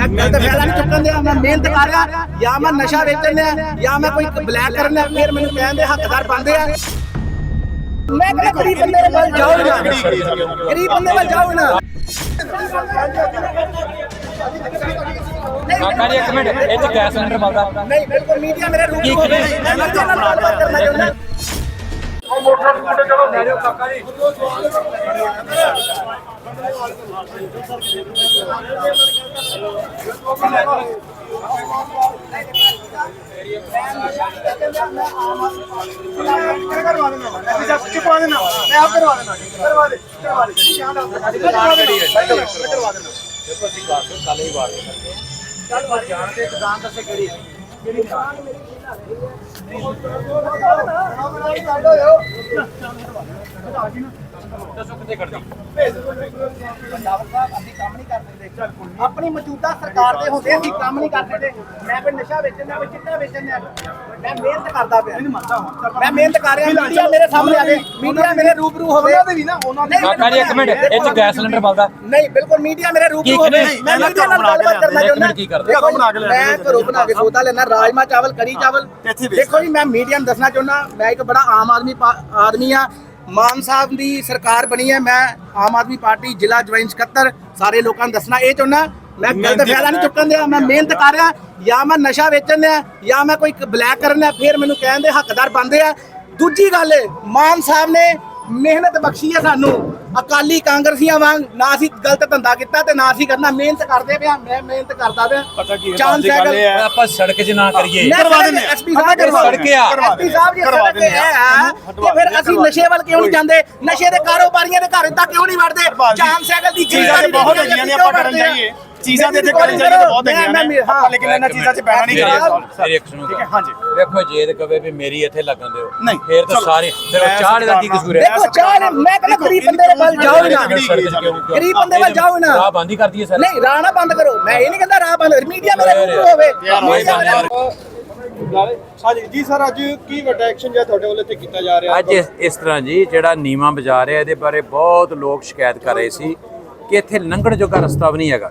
ਮੈਂ ਗਲਤ ਫਾਇਦਾ ਨਹੀਂ ਚੁੱਕਣ ਦਿਆ ਮੈਂ ਮਿਹਨਤ ਕਰ ਰਿਹਾ ਜਾਂ ਮੈਂ ਨਸ਼ਾ ਵੇਚਣ ਦਿਆ ਜਾਂ ਮੈਂ ਕੋਈ ਬਲੈਕ ਕਰਨ ਦਿਆ ਫਿਰ ਮੈਨੂੰ ਕਹਿੰਦੇ ਹੱਕਦਾਰ ਬਣਦੇ ਆ। ਮੈਂ ਕਹਿੰਦਾ ਗਰੀਬ ਬੰਦੇ ਦੇ ਵੱਲ ਜਾਓ ਨਾ। ਗਰੀਬ ਬੰਦੇ ਵੱਲ ਜਾਓ ਨਾ। ਕਾਕਾ ਜੀ ਇੱਕ ਮਿੰਟ ਇਹ ਚ ਗੈਸ ਸਿਲੰਡਰ ਮਿਲਦਾ ਨਹੀਂ ਬਿਲਕੁਲ ਮੀਡੀਆ ਮੇਰੇ ਰੂਪ ਕੀ ਨੂੰ ਹੋਵੇ ਕਰੇ? ਮੈਂ ਮੀਡੀਆ ਨਾਲ ਗੱਲਬਾਤ ਕਰਨਾ ਚਾਹੁੰਦਾ। ਚੁਕਵਾ ਦੇਣਾ ਮੈਂ ਆਪ ਕਰਵਾ ਦੇਣਾ ਕਰਵਾ ਦੇ ਕਰਵਾ ਦੇ ਕਰਵਾ ਦੇਣਾ ਮੇਰੀ ਜਾਨ ਮੇਰੀ ਖਿਲਾ ਰਹੀ ਹੈ ਨਹੀਂ ਛੱਡੋ ਯਾਰ ਜੀ ਨਾ ਆਪਣੀ ਮੌਜੂਦਾ ਸਰਕਾਰ ਦੇ ਹੁੰਦੇ ਅਸੀਂ ਕੰਮ ਨਹੀਂ ਕਰਦੇ ਤੇ ਮੈਂ ਕੋਈ ਨਸ਼ਾ ਵੇਚਣ ਦਾ ਕੋਈ ਚਿੱਟਾ ਵੇਚਣ ਦਾ। ਮੈਂ ਮਿਹਨਤ ਕਰਦਾ ਪਿਆ। ਮੈਂ ਮਿਹਨਤ ਕਰ ਰਿਹਾ। ਮੀਡੀਆ ਮੇਰੇ ਸਾਹਮਣੇ ਆ ਗਏ ਮੀਡੀਆ ਮੇਰੇ ਰੂਬਰੂ ਹੋਵੇ। ਉਹਨਾਂ ਦੇ ਵੀ ਨਾ ਉਹਨਾਂ ਦੇ ਕਾਕਾ ਜੀ ਇੱਕ ਮਿੰਟ। ਇਹ ਚ ਗੈਸ ਸਿਲੰਡਰ ਮਿਲਦਾ ਨਹੀਂ ਬਿਲਕੁਲ ਮੀਡੀਆ ਮੇਰੇ ਰੂਬਰੂ ਕੀ ਹੋਵੇ। ਕਰੇ? ਮੈਂ ਮੀਡੀਆ ਨਾਲ ਗੱਲਬਾਤ ਕਰਨਾ ਇੱਕ ਚਾਹੁੰਦਾ ਮਿੰਟ ਕੀ ਕਰਦੇ? ਦੇਖੋ ਘਰੋਂ ਬਣਾ ਕੇ ਲਿਆਉਂਦੇ ਮੈਂ ਘਰੋਂ ਬਣਾ ਕੇ ਸੋਦਾ ਲੈਣਾ ਰਾਜਮਾ ਚਾਵਲ ਕੜੀ ਚਾਵਲ। ਦੇਖੋ ਜੀ ਮੈਂ ਮੀਡੀਆ ਨੂੰ ਦੱਸਣਾ ਚਾਹੁੰਦਾ ਮੈਂ ਇੱਕ ਬੜਾ ਆਮ ਆਦਮੀ ਆਦਮੀ ਆ। ਮਾਨ ਸਾਹਿਬ ਦੀ ਸਰਕਾਰ ਬਣੀ ਹੈ ਮੈਂ ਆਮ ਆਦਮੀ ਪਾਰਟੀ ਜ਼ਿਲ੍ਹਾ ਜੁਆਇੰਟ ਸਕੱਤਰ ਸਾਰੇ ਲੋਕਾਂ ਨੂੰ ਦੱਸਣਾ ਇਹ ਚਾਹੁੰਦਾ ਮੈਂ ਗਲਤ ਫਾਇਦਾ ਨਹੀਂ ਚੁੱਕਣ ਦਿਆ ਮੈਂ ਮਿਹਨਤ ਕਰ ਰਿਹਾ ਜਾਂ ਮੈਂ ਨਸ਼ਾ ਵੇਚਣ ਦਿਆ ਜਾਂ ਮੈਂ ਕੋਈ ਬਲੈਕ ਕਰਨ ਦਿਆ ਫਿਰ ਮੈਨੂੰ ਕਹਿੰਦੇ ਹੱਕਦਾਰ ਬਣਦੇ ਆ। ਦੂਜੀ ਗੱਲ ਮਾਨ ਸਾਹਿਬ ਨੇ ਮਿਹਨਤ ਬਖਸ਼ੀ ਹੈ ਸਾਨੂੰ। ਅਕਾਲੀ ਕਾਂਗਰਸੀਆਂ ਵਾਂਗ ਨਾ ਅਸੀਂ ਗਲਤ ਧੰਦਾ ਕੀਤਾ ਤੇ ਨਾ ਅਸੀਂ ਕਰਨਾ। ਮਿਹਨਤ ਕਰਦੇ ਪਿਆ ਮੈਂ ਮਿਹਨਤ ਕਰਦਾ ਪਿਆ। ਪਤਾ ਕੀ ਹੈ, ਚਾਂਦ ਸਾਈਕਲ। ਆਪਾਂ ਸੜਕ 'ਚ ਨਾ ਕਰੀਏ। ਕਰਵਾ ਦਿੰਦੇ ਆ। ਐਸਪੀ ਸਾਹਿਬ ਕਰਵਾ ਸੜਕ ਆ। ਐਸਪੀ ਸਾਹਿਬ ਜੀ ਕਰਵਾ ਸੜਕ ਆ। ਹੈ ਕਿ ਫਿਰ ਅਸੀਂ ਨਸ਼ੇ ਵੱਲ ਕਿਉਂ ਨਹੀਂ ਜਾਂਦੇ? ਨਸ਼ੇ ਦੇ ਕਾਰੋਬਾਰੀਆਂ ਦੇ ਘਰ ਇਦਾਂ ਕਿਉਂ ਨਹੀਂ ਵੜਦੇ ਜੀ, ਚਾਂਦ ਸਾਈਕਲ ਦੀ ਚੀਜ਼ਾਂ ਤੇ ਬਹੁਤ ਹੈਗੀਆਂ ਨੇ ਆਪਾਂ ਕਰਨ ਜਾਈਏ। ਚੀਜ਼ਾਂ ਤੇ ਇੱਥੇ ਕਰਨ ਜਾਈਏ ਤਾਂ ਬਹੁਤ ਹੈਗੀਆਂ ਨੇ। ਆਪਾਂ ਲੇਕਿਨ ਇਹਨਾਂ ਚੀਜ਼ਾਂ 'ਚ ਪੈਣਾ ਨਹੀਂ ਚਾਹੀਦਾ ਮੇਰੀ ਇੱਕ ਸੁਣੋ ਠੀਕ ਹੈ ਹਾਂਜੀ। ਵੇਖੋ ਜੇ ਤੇ ਕਵੇ ਵੀ ਮੇਰੀ ਇੱਥੇ ਲੱਗਣ ਦਿਓ ਨਹੀਂ, ਫੇਰ ਤਾਂ। ਸਾਰੇ ਫਿਰ ਚਾਹ ਦਾ ਕੀ ਕਸੂਰ ਹੈ? ਦੇਖੋ ਚਾਹ ਨੇ- ਮੈਂ ਕਹਿੰਦਾ ਗਰੀਬ ਬੰਦੇ ਦੇ ਵੱਲ ਜਾਓ ਨਾ। ਗਰੀਬ ਬੰਦੇ ਵੱਲ ਜਾਓ ਨਾ। ਰਾਹ ਬੰਦ ਹੀ ਕਰ ਦਈਏ ਸਰ। ਨਹੀਂ ਰਾਹ ਨਾ ਬੰਦ ਕਰੋ। ਮੈਂ ਇਹ ਨਹੀਂ ਕਹਿੰਦਾ ਰਾਹ ਬੰਦ ਮੀਡੀਆ ਮੇਰੇ ਹੋਵੇ। ਹਾਂਜੀ ਜੀ ਸਰ ਅੱਜ ਕੀ ਵੱਡਾ ਐਕਸ਼ਨ ਜਿਹੜਾ ਤੁਹਾਡੇ ਵੱਲੋਂ ਇੱਥੇ ਕੀਤਾ ਜਾ ਰਿਹਾ? ਅੱਜ ਇਸ- ਇਸ ਤਰ੍ਹਾਂ ਜੀ ਜਿਹੜਾ ਨੀਮਾ ਬਾਜ਼ਾਰ ਹੈ ਇਹਦੇ ਬਾਰੇ ਬਹੁਤ ਲੋਕ ਸ਼ਿਕਾਇਤ ਕਰ ਰਹੇ ਸੀ ਕਿ ਇੱਥੇ ਲੰਘਣ ਜੋਗਾ ਰਸਤਾ ਵੀ ਨਹੀਂ ਹੈਗਾ।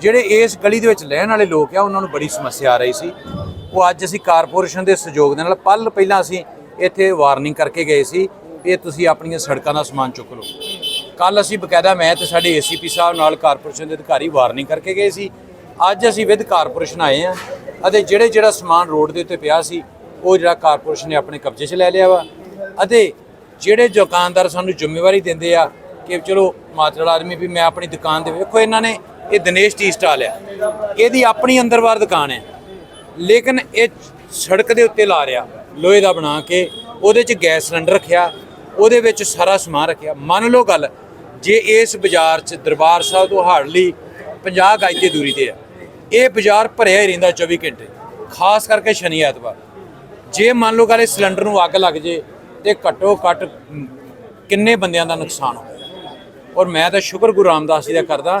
ਜਿਹੜੇ ਇਸ ਗਲੀ ਦੇ ਵਿੱਚ ਲੈਣ ਵਾਲੇ ਲੋਕ ਆ, ਉਹਨਾਂ ਨੂੰ ਬੜੀ ਸਮੱਸਿਆ ਆ ਰਹੀ ਸੀ। ਉਹ ਅੱਜ ਅਸੀਂ ਕਾਰਪੋਰੇਸ਼ਨ ਦੇ ਸਹਿਯੋਗ ਦੇ ਨਾਲ ਪਲ ਪਹਿਲਾਂ ਅਸੀਂ ਇੱਥੇ ਵਾਰਨਿੰਗ ਕਰਕੇ ਗਏ ਸੀ ਵੀ ਇਹ ਤੁਸੀਂ ਆਪਣੀਆਂ ਸੜਕਾਂ ਦਾ ਸਮਾਨ ਚੁੱਕ ਲਓ। ਕੱਲ ਅਸੀਂ ਬਕਾਇਦਾ ਮੈਂ ਤੇ ਸਾਡੇ ਏਸੀਪੀ ਸਾਹਿਬ ਨਾਲ ਕਾਰਪੋਰੇਸ਼ਨ ਦੇ ਅਧਿਕਾਰੀ ਵਾਰਨਿੰਗ ਕਰਕੇ ਗਏ ਸੀ। ਅੱਜ ਅਸੀਂ ਵਿਦ ਕਾਰਪੋਰੇਸ਼ਨ ਆਏ ਆ ਅਤੇ ਜਿਹੜੇ ਜਿਹੜਾ ਸਮਾਨ ਰੋਡ ਦੇ ਉੱਤੇ ਪਿਆ ਸੀ, ਉਹ ਜਿਹੜਾ ਕਾਰਪੋਰੇਸ਼ਨ ਨੇ ਆਪਣੇ ਕਬਜ਼ੇ 'ਚ ਲੈ ਲਿਆ ਵਾ। ਅਤੇ ਜਿਹੜੇ ਦੁਕਾਨਦਾਰ ਸਾਨੂੰ ਜ਼ਿੰਮੇਵਾਰੀ ਦਿੰਦੇ ਆ ਕਿ ਚਲੋ ਮਾਤਰਲ ਆਦਮੀ ਵੀ ਮੈਂ ਆਪਣੀ ਦੁਕਾਨ ਦੇ ਵੇਖੋ, ਇਹਨਾਂ ਨੇ ਇਹ ਦਿਨੇਸ਼ ਟੀ ਸਟਾਲ ਹੈ। ਇਹਦੀ ਆਪਣੀ ਅੰਦਰ ਅੰਦਰਵਾਰ ਦੁਕਾਨ ਹੈ। ਲੇਕਿਨ ਇਹ ਸੜਕ ਦੇ ਉੱਤੇ ਲਾ ਰਿਆ ਲੋਹੇ ਦਾ ਬਣਾ ਕੇ ਉਹਦੇ 'ਚ ਗੈਸ ਸਿਲੰਡਰ ਰੱਖਿਆ। ਉਹਦੇ ਵਿੱਚ ਸਾਰਾ ਸਮਾਨ ਰੱਖਿਆ। ਮੰਨ ਲਓ ਗੱਲ, ਜੇ ਇਸ ਬਾਜ਼ਾਰ 'ਚ ਦਰਬਾਰ ਸਾਹਿਬ ਤੋਂ ਹਾਰਡਲੀ 50 ਗਜ ਦੀ ਦੂਰੀ ਤੇ ਆ ਇਹ ਬਾਜ਼ਾਰ ਭਰਿਆ ਹੀ ਰਹਿੰਦਾ 24 ਘੰਟੇ। ਖਾਸ ਕਰਕੇ ਸ਼ਨੀ ਐਤਵਾਰ। ਜੇ ਮੰਨ ਲਓ ਗੱਲ, ਇਹ ਸਿਲੰਡਰ ਨੂੰ ਅੱਗ ਲੱਗ ਜੇ ਤੇ ਘੱਟੋ ਘੱਟ ਕਿੰਨੇ ਬੰਦਿਆਂ ਦਾ ਨੁਕਸਾਨ ਹੋਇਆ ਔਰ ਮੈਂ ਤਾਂ ਸ਼ੁਕਰ ਗੁਰੂ ਰਾਮਦਾਸ ਜੀ ਦਾ ਕਰਦਾ